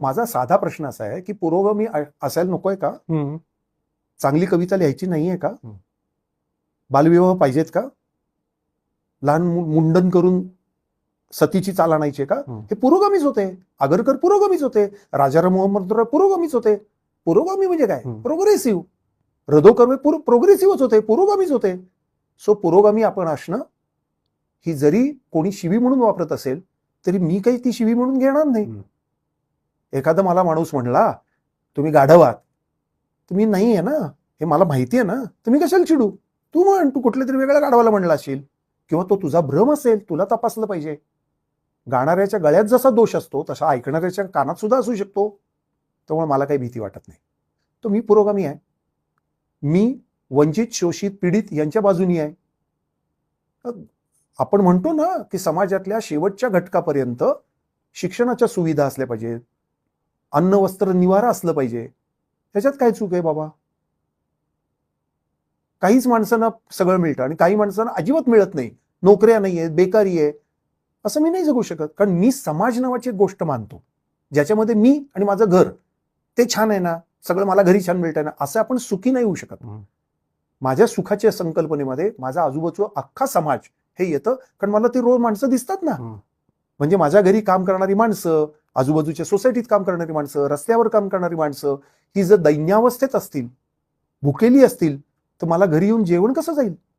माझा साधा प्रश्न असा आहे की पुरोगामी असायला नकोय का. चांगली कविता लिहायची नाहीये का. बालविवाह पाहिजेत का? लहान मुंडन करून सतीची चाल आणायची का? हं. पुरोगामीच होते. आगरकर पुरोगामीच होते. राजाराम मोहम्मद पुरोगामीच होते. पुरोगामी म्हणजे काय. प्रोग्रेसिव्ह. रदो कर्वे प्रोग्रेसिव्हच होते. पुरोगामीच होते. सो पुरोगामी आपण असणं ही जरी कोणी शिवी म्हणून वापरत असेल तरी मी काही ती शिवी म्हणून घेणार नाही. एखादा मला माणूस म्हणला तुम्ही गाढवात. तुम्ही नाही आहे ना? हे मला माहिती आहे ना? तुम्ही कशाला चिडू? तू म्हण तू कुठल्या तरी वेगळ्या गाढवाला म्हणला असशील किंवा तो तुझा भ्रम असेल तुला तपासलं पाहिजे. गाणाऱ्याच्या गळ्यात जसा दोष असतो तसा ऐकणाऱ्याच्या कानात सुद्धा असू शकतो. त्यामुळे मला काही भीती वाटत नाही. तो मी पुरोगामी आहे. मी वंचित शोषित पीडित यांच्या बाजूनी आहे. आपण म्हणतो ना की समाजातल्या शेवटच्या घटकापर्यंत शिक्षणाच्या सुविधा असल्या पाहिजेत. अन्न वस्त्र निवारा असलं पाहिजे. त्याच्यात काय चूक आहे बाबा? काहीच माणसांना सगळं मिळतं आणि काही माणसांना अजिबात मिळत नाही. नोकऱ्या नाही आहेत बेकारी आहे. असं मी नाही जगू शकत. कारण मी समाज नावाची एक गोष्ट मानतो. ज्याच्यामध्ये मी आणि माझं घर ते छान आहे ना. सगळं मला घरी छान मिळतंय ना. असं आपण सुखी नाही होऊ शकत. माझ्या सुखाच्या संकल्पनेमध्ये माझा आजूबाजूचा अख्खा समाज हे येतं. कारण मला ते रोज माणसं दिसतात ना. म्हणजे माझ्या घरी काम करणारी माणसं आजूबाजूच्या सोसायटीत काम करणारी माणसं रस्त्यावर काम करणारी माणसं ही जर दैन्यावस्थेत असतील भुकेली असतील तर मला घरी येऊन जेवण कसं जाईल?